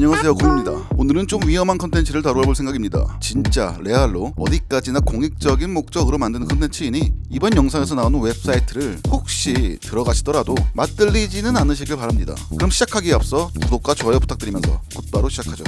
안녕하세요 고입니다. 오늘은 좀 위험한 컨텐츠를 다뤄볼 생각입니다. 진짜 레알로 어디까지나 공익적인 목적으로 만드는 컨텐츠이니 이번 영상에서 나오는 웹사이트를 혹시 들어가시더라도 맛들리지는 않으시길 바랍니다. 그럼 시작하기에 앞서 구독과 좋아요 부탁드리면서 곧바로 시작하죠.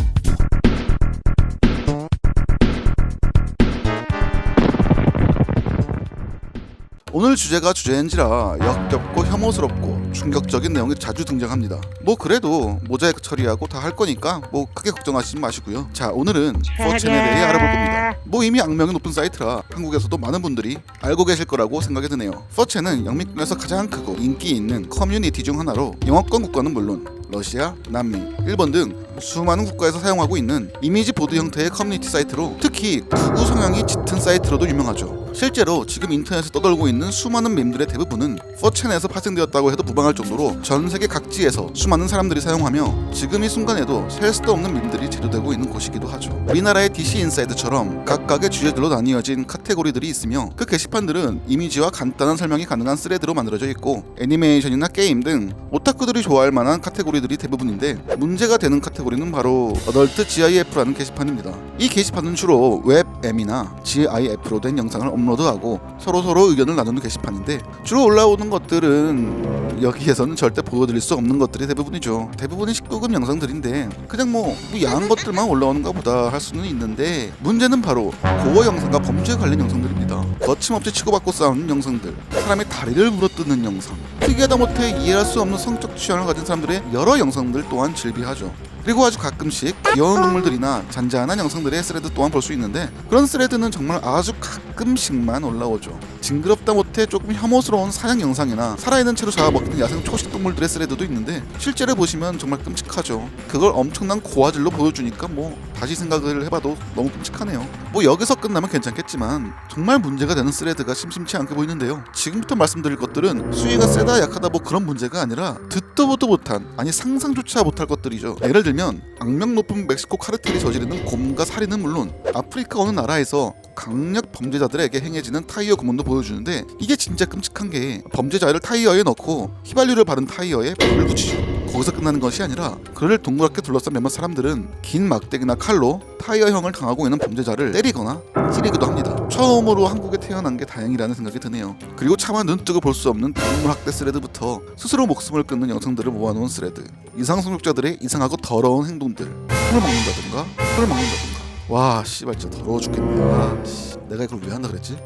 오늘 주제가 주제인지라 역겹고 혐오스럽고 충격적인 내용이 자주 등장합니다. 뭐 그래도 모자이크 처리하고 다 할 거니까 뭐 크게 걱정하시지 마시고요. 자 오늘은 포첸에 대해 알아볼 겁니다. 뭐 이미 악명이 높은 사이트라 한국에서도 많은 분들이 알고 계실 거라고 생각이 드네요. 퍼첸은 영미권에서 가장 크고 인기 있는 커뮤니티 중 하나로 영어권 국가는 물론 러시아, 남미, 일본 등 수많은 국가에서 사용하고 있는 이미지 보드 형태의 커뮤니티 사이트로 특히 극우 성향이 짙은 사이트로도 유명하죠. 실제로 지금 인터넷에 떠돌고 있는 수많은 밈들의 대부분은 4chan에서 파생되었다고 해도 무방할 정도로 전 세계 각지에서 수많은 사람들이 사용하며 지금 이 순간에도 셀 수도 없는 밈들이 제조되고 있는 곳이기도 하죠. 우리나라의 DC 인사이드처럼 각각의 주제들로 나뉘어진 카테고리들이 있으며 그 게시판들은 이미지와 간단한 설명이 가능한 스레드로 만들어져 있고 애니메이션이나 게임 등 오타쿠들이 좋아할 만한 카테고리들이 대부분인데 문제가 되는 카테고리 는 바로 어덜트 GIF라는 게시판입니다. 이 게시판은 주로 웹 M이나 GIF로 된 영상을 업로드하고 서로 서로 의견을 나누는 게시판인데 주로 올라오는 것들은 여기에서는 절대 보여드릴 수 없는 것들이 대부분이죠. 대부분이 19금 영상들인데 그냥 뭐, 뭐 야한 것들만 올라오는가 보다 할 수는 있는데 문제는 바로 고어 영상과 범죄 관련 영상들입니다. 거침없이 치고받고 싸우는 영상들, 사람의 다리를 물어뜯는 영상, 특이하다 못해 이해할 수 없는 성적 취향을 가진 사람들의 여러 영상들 또한 즐비하죠. 그리고 아주 가끔씩 귀여운 동물들이나 잔잔한 영상들의 스레드 또한 볼 수 있는데 그런 스레드는 정말 아주 가끔씩만 올라오죠. 징그럽다 못해 조금 혐오스러운 사냥 영상이나 살아있는 채로 잡아먹는 야생 초식 동물들의 스레드도 있는데 실제로 보시면 정말 끔찍하죠. 그걸 엄청난 고화질로 보여주니까 뭐 다시 생각을 해봐도 너무 끔찍하네요. 뭐 여기서 끝나면 괜찮겠지만 정말 문제가 되는 스레드가 심심치 않게 보이는데요. 지금부터 말씀드릴 것들은 수위가 세다 약하다 뭐 그런 문제가 아니라 듣도 보도 못한 아니 상상조차 못할 것들이죠. 예를 들면 악명 높은 멕시코 카르텔이 저지르는 곰과 살인은 물론 아프리카 어느 나라에서 강력 범죄자들에게 행해지는 타이어 구몬도 보여주는데 이게 진짜 끔찍한 게 범죄자를 타이어에 넣고 휘발유를 바른 타이어에 불을 붙이죠. 거기서 끝나는 것이 아니라 그를 동그랗게 둘러싼 몇몇 사람들은 긴 막대기나 칼로 타이어형을 당하고 있는 범죄자를 때리거나 찌르기도 합니다. 처음으로 한국에 태어난 게 다행이라는 생각이 드네요. 그리고 차마 눈뜨고 볼 수 없는 동물 학대 스레드부터 스스로 목숨을 끊는 영상들을 모아놓은 스레드. 이상 성욕자들의 이상하고 더러운 행동들. 술을 먹는다든가, 술을 먹는다든가. 와, 씨발 진짜 더러워 죽겠네. 와, 씨, 내가 이걸 왜 한다 그랬지?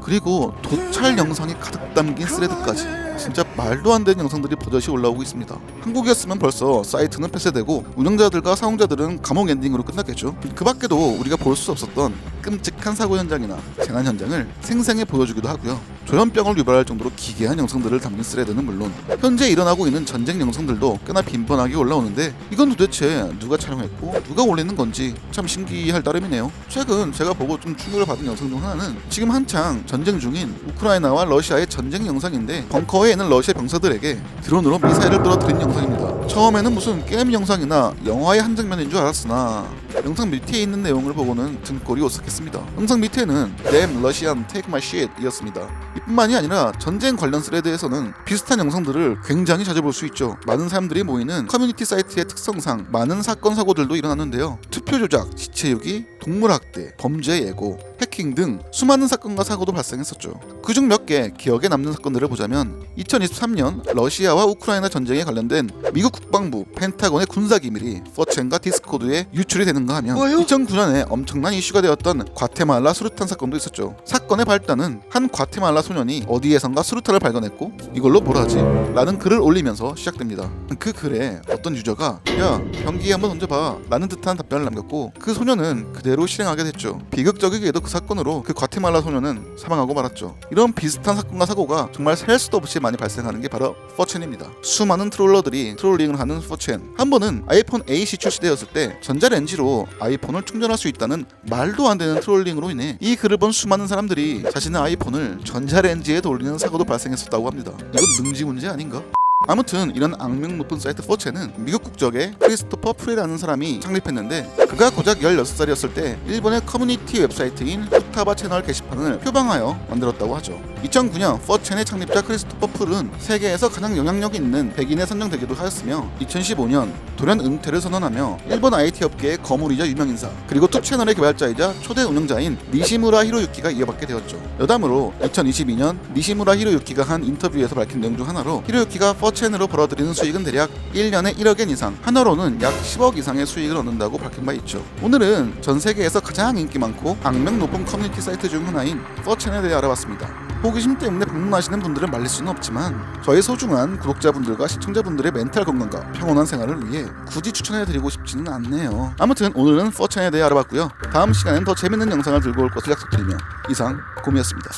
그리고 도찰 영상이 가득 담긴 스레드까지 진짜 말도 안 되는 영상들이 버젓이 올라오고 있습니다. 한국이었으면 벌써 사이트는 폐쇄되고 운영자들과 사용자들은 감옥 엔딩으로 끝났겠죠. 그 밖에도 우리가 볼 수 없었던 끔찍한 사고 현장이나 재난 현장을 생생히 보여주기도 하고요. 조현병을 유발할 정도로 기괴한 영상들을 담긴 스레드는 물론 현재 일어나고 있는 전쟁 영상들도 꽤나 빈번하게 올라오는데 이건 도대체 누가 촬영했고 누가 올리는 건지 참 신기할 따름이네요. 최근 제가 보고 좀 충격을 받은 영상 중 하나는 지금 한창 전쟁 중인 우크라이나와 러시아의 전쟁 영상인데 벙커에 있는 러시아 병사들에게 드론으로 미사일을 떨어뜨린 영상입니다. 처음에는 무슨 게임 영상이나 영화의 한 장면인 줄 알았으나 영상 밑에 있는 내용을 보고는 등골이 오싹했습니다. 영상 밑에는 Damn Russian Take My Shit 이었습니다. 이뿐만이 아니라 전쟁 관련 스레드에서는 비슷한 영상들을 굉장히 자주 볼 수 있죠. 많은 사람들이 모이는 커뮤니티 사이트의 특성상 많은 사건 사고들도 일어났는데요. 투표 조작, 시체 유기, 동물 학대, 범죄 예고, 해킹 등 수많은 사건과 사고도 발생했었죠. 그중 몇 개 기억에 남는 사건들을 보자면 2023년 러시아와 우크라이나 전쟁에 관련된 미국 국방부 펜타곤의 군사 기밀이 퍼첸과 디스코드에 유출이 되는가 하면 2009년에 엄청난 이슈가 되었던 과테말라 수류탄 사건도 있었죠. 사건의 발단은 한 과테말라 소년이 어디에선가 수류탄을 발견했고 이걸로 뭘 하지? 라는 글을 올리면서 시작됩니다. 그 글에 어떤 유저가 야 병기 한번 던져봐 라는 듯한 답변을 남겼고 그 소년은 그대로 실행하게 됐죠. 비극적이게도 그 사건 으로 그 과테말라 소년은 사망하고 말았죠. 이런 비슷한 사건과 사고가 정말 셀 수도 없이 많이 발생하는 게 바로 4chan입니다. 수많은 트롤러들이 트롤링을 하는 4chan. 한 번은 아이폰 8이 출시되었을 때 전자레인지로 아이폰을 충전할 수 있다는 말도 안 되는 트롤링으로 인해 이 글을 본 수많은 사람들이 자신의 아이폰을 전자레인지에 돌리는 사고도 발생했었다고 합니다. 이건 능지 문제 아닌가? 아무튼 이런 악명 높은 사이트 4채는 미국 국적의 크리스토퍼 프레라는 사람이 창립했는데 그가 고작 16살이었을 때 일본의 커뮤니티 웹사이트인 옥타바 채널 게시판을 표방하여 만들었다고 하죠. 2009년 4chan의 창립자 크리스토퍼 풀은 세계에서 가장 영향력 있는 백인에 선정되기도 하였으며 2015년 돌연 은퇴를 선언하며 일본 IT 업계의 거물이자 유명인사 그리고 2채널의 개발자이자 초대 운영자인 니시무라 히로유키가 이어받게 되었죠. 여담으로 2022년 니시무라 히로유키가 한 인터뷰에서 밝힌 내용 중 하나로 히로유키가 4채널로 벌어들이는 수익은 대략 1년에 1억엔 이상 하나로는 약 10억 이상의 수익을 얻는다고 밝힌 바 있죠. 오늘은 전 세계에서 가장 인기 많고 악명 높은 커뮤니티 사이트 중 하나인 4채널에 대해 알아봤습니다. 호기심 때문에 방문하시는 분들을 말릴 수는 없지만 저희 소중한 구독자분들과 시청자분들의 멘탈 건강과 평온한 생활을 위해 굳이 추천해드리고 싶지는 않네요. 아무튼 오늘은 4찬에 대해 알아봤고요. 다음 시간엔 더 재밌는 영상을 들고 올 것을 약속드리며 이상 곰이었습니다.